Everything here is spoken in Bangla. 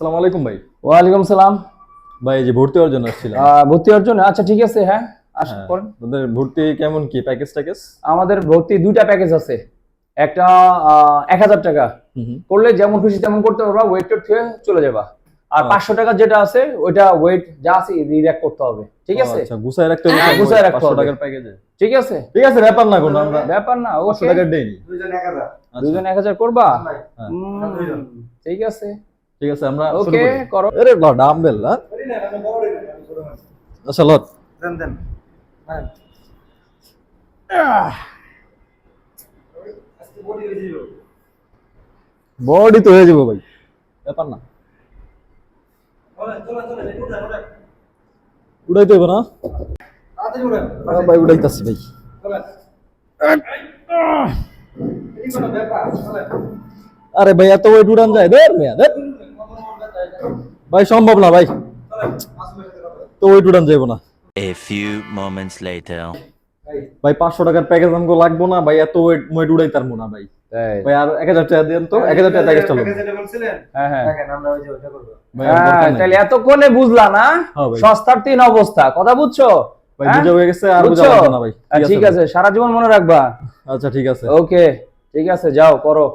সালাম আলাইকুম ভাই। ওয়ালাইকুম সালাম। ভাই যে ভর্তি হওয়ার জন্য আসছিলাম। ভর্তি হওয়ার জন্য? আচ্ছা ঠিক আছে হ্যাঁ আসুন হ্যাঁ। করেন তোদের ভর্তি কেমন কি? প্যাকেজ ট্যাকেজ আমাদের ভর্তি দুইটা প্যাকেজ আছে। একটা এক হাজার টাকা। করলে যেমন খুশি তেমন করতে পারবা ওয়েট টোট থেকে চলে যাবা। আর আচ্ছা। পাঁচশো টাকা যেটা আছে ওইটা ওয়েট যা আছে রিডাক্ট করতে হবে। ঠিক আছে? আচ্ছা গুছায় রাখতে হবে। হ্যাঁ, গুছায় রাখতে হবে। টাকার প্যাকেজে ঠিক আছে? ঠিক আছে ব্যাপার না কোনো আমরা ব্যাপার না 500 ওকে টাকার দেই দুজন এক হাজার। করবা? হ্যাঁ। হুম, ঠিক আছে। ঠিক আছে আমরা ওকে করি। করো। আরে বাহ ডাম্বেল না? আচ্ছা লত। বডি তো হয়ে যাব ভাই। ব্যাপার না। উড়াইতে হবে না? আহ, ভাই উড়াইতাছি ভাই। আরে ভাই এত ওয়েট উড়ান যায়। ধর মিয়া ধর। ভাই সম্ভব না ভাই। তো ওয়েট উড়ান যাইব না। A few moments later. ভাই পাঁচশো টাকার প্যাকেজ আমাকে লাগবো না ভাই এত ওয়েট ওয়েট উড়াই তারবো না ভাই। ভাই আর এক হাজার টাকা দেন তো এক হাজার টাকা প্যাকেজটা লোক হ্যাঁ হ্যাঁ। ভাই আর দরকার হ্যাঁ, নাই। তাহলে এতক্ষণে বুঝলা না হ্যাঁ। সস্তার তিন অবস্থা। কথা বুঝছ? ভাই হ্যাঁ? বুঝা হয়ে গেছে আর বুঝা? লাগবে না ভাই। ঠিক আছে সারা জীবন মনে রাখবা। আচ্ছা ঠিক আছে। ওকে ঠিক আছে যাও করো।